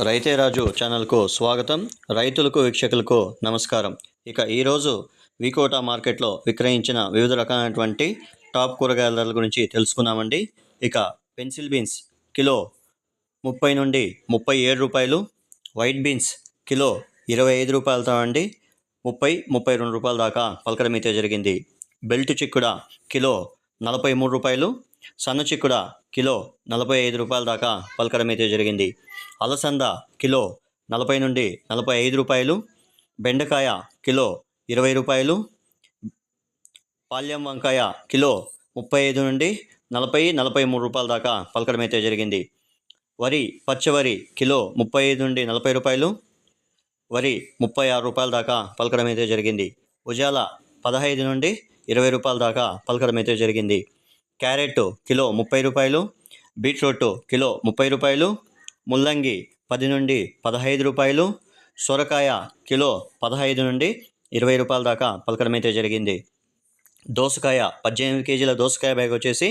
రైతే రాజు ఛానల్కు స్వాగతం. రైతులకు వీక్షకులకు నమస్కారం. ఇక ఈరోజు వికోటా మార్కెట్లో విక్రయించిన వివిధ రకాలైనటువంటి టాప్ కూరగాయల ధరల గురించి తెలుసుకున్నామండి ఇక పెన్సిల్ బీన్స్ కిలో ముప్పై నుండి ముప్పై ఏడు రూపాయలు వైట్ బీన్స్ కిలో ఇరవై ఐదు రూపాయలతో అండి ముప్పై ముప్పై రెండు రూపాయల దాకా పలకడం జరిగింది. బెల్ట్ చిక్కుడ కిలో నలభై మూడు రూపాయలు సన్న చిక్కుడ కిలో నలభై ఐదు రూపాయల దాకా పలకడం అయితే జరిగింది. అలసంద కిలో నలభై నుండి నలభై ఐదు రూపాయలు బెండకాయ కిలో ఇరవై రూపాయలు పాల్యం వంకాయ కిలో ముప్పై ఐదు నుండి నలభై నలభై మూడు రూపాయల దాకా పలకడం అయితే జరిగింది. వరి పచ్చవరి కిలో ముప్పై ఐదు నుండి నలభై రూపాయలు వరి ముప్పై ఆరు రూపాయల దాకా పలకడం అయితే జరిగింది. ఉజాల పదహైదు నుండి ఇరవై రూపాయల దాకా పలకడం అయితే జరిగింది. క్యారెట్ కిలో ముప్పై రూపాయలు బీట్రూట్ కిలో ముప్పై రూపాయలు ముల్లంగి పది నుండి పదహైదు రూపాయలు సొరకాయ కిలో పదహైదు నుండి ఇరవై రూపాయల దాకా పలకడం అయితే జరిగింది. దోసకాయ పద్దెనిమిది కేజీల దోసకాయ బ్యాగ్ వచ్చేసి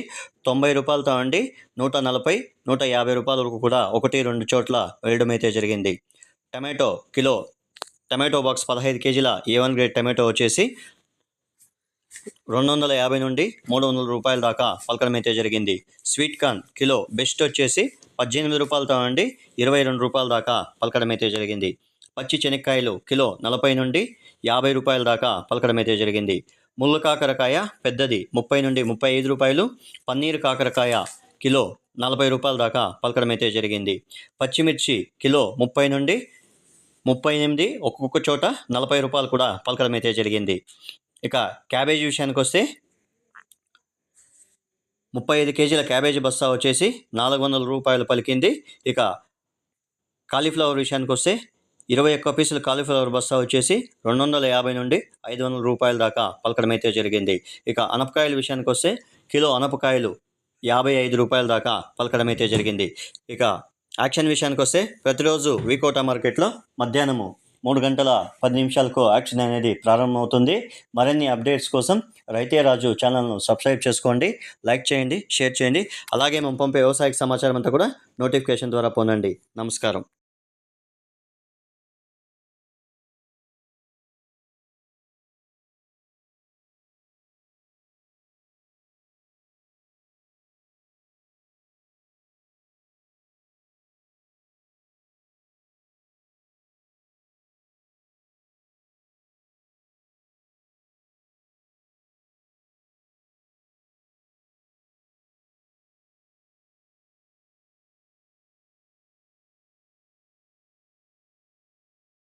తొంభై రూపాయలతో అండి నూట నలభై నూట యాభై రూపాయల వరకు కూడా ఒకటి రెండు చోట్ల వేయడం అయితే జరిగింది. టమాటో కిలో టమాటో బాక్స్ పదహైదు కేజీల ఏ వన్ గ్రేడ్ టమాటో వచ్చేసి రెండు వందల యాభై నుండి మూడు వందల రూపాయల దాకా పలకడమైతే జరిగింది. స్వీట్ కార్న్ కిలో బెస్ట్ వచ్చేసి పద్దెనిమిది రూపాయలతో నుండి ఇరవై రెండు రూపాయల దాకా పలకడమైతే జరిగింది. పచ్చి శనక్కాయలు కిలో నలభై నుండి యాభై రూపాయల దాకా పలకడమైతే జరిగింది. ముళ్ళ కాకరకాయ పెద్దది ముప్పై నుండి ముప్పై ఐదు రూపాయలు. పన్నీర్ కాకరకాయ కిలో నలభై రూపాయల దాకా పలకడం అయితే జరిగింది. పచ్చిమిర్చి కిలో ముప్పై నుండి ముప్పై ఎనిమిది ఒక్కొక్క చోట నలభై రూపాయలు కూడా పలకడమైతే జరిగింది. ఇక క్యాబేజీ విషయానికి వస్తే ముప్పై ఐదు కేజీల క్యాబేజీ బస్తా వచ్చేసి నాలుగు వందల రూపాయలు పలికింది. ఇక కాలీఫ్లవర్ విషయానికి వస్తే ఇరవై ఒక్క పీసుల కాలీఫ్లవర్ బస్తా వచ్చేసి రెండు వందల యాభై నుండి ఐదు వందల రూపాయల దాకా పలకడం అయితే జరిగింది. ఇక అనపకాయల విషయానికి వస్తే కిలో అనపకాయలు యాభై ఐదు రూపాయల దాకా పలకడం అయితే జరిగింది. ఇక యాక్షన్ విషయానికి వస్తే ప్రతిరోజు వీకోట మార్కెట్లో మధ్యాహ్నము మూడు గంటల పది నిమిషాలకు యాక్షన్ అనేది ప్రారంభమవుతుంది. మరిన్ని అప్డేట్స్ కోసం రైతే రాజు ఛానల్ను సబ్స్క్రైబ్ చేసుకోండి లైక్ చేయండి షేర్ చేయండి. అలాగే మేము పంపే వ్యవసాయ సమాచారం అంతా కూడా నోటిఫికేషన్ ద్వారా పొందండి. నమస్కారం.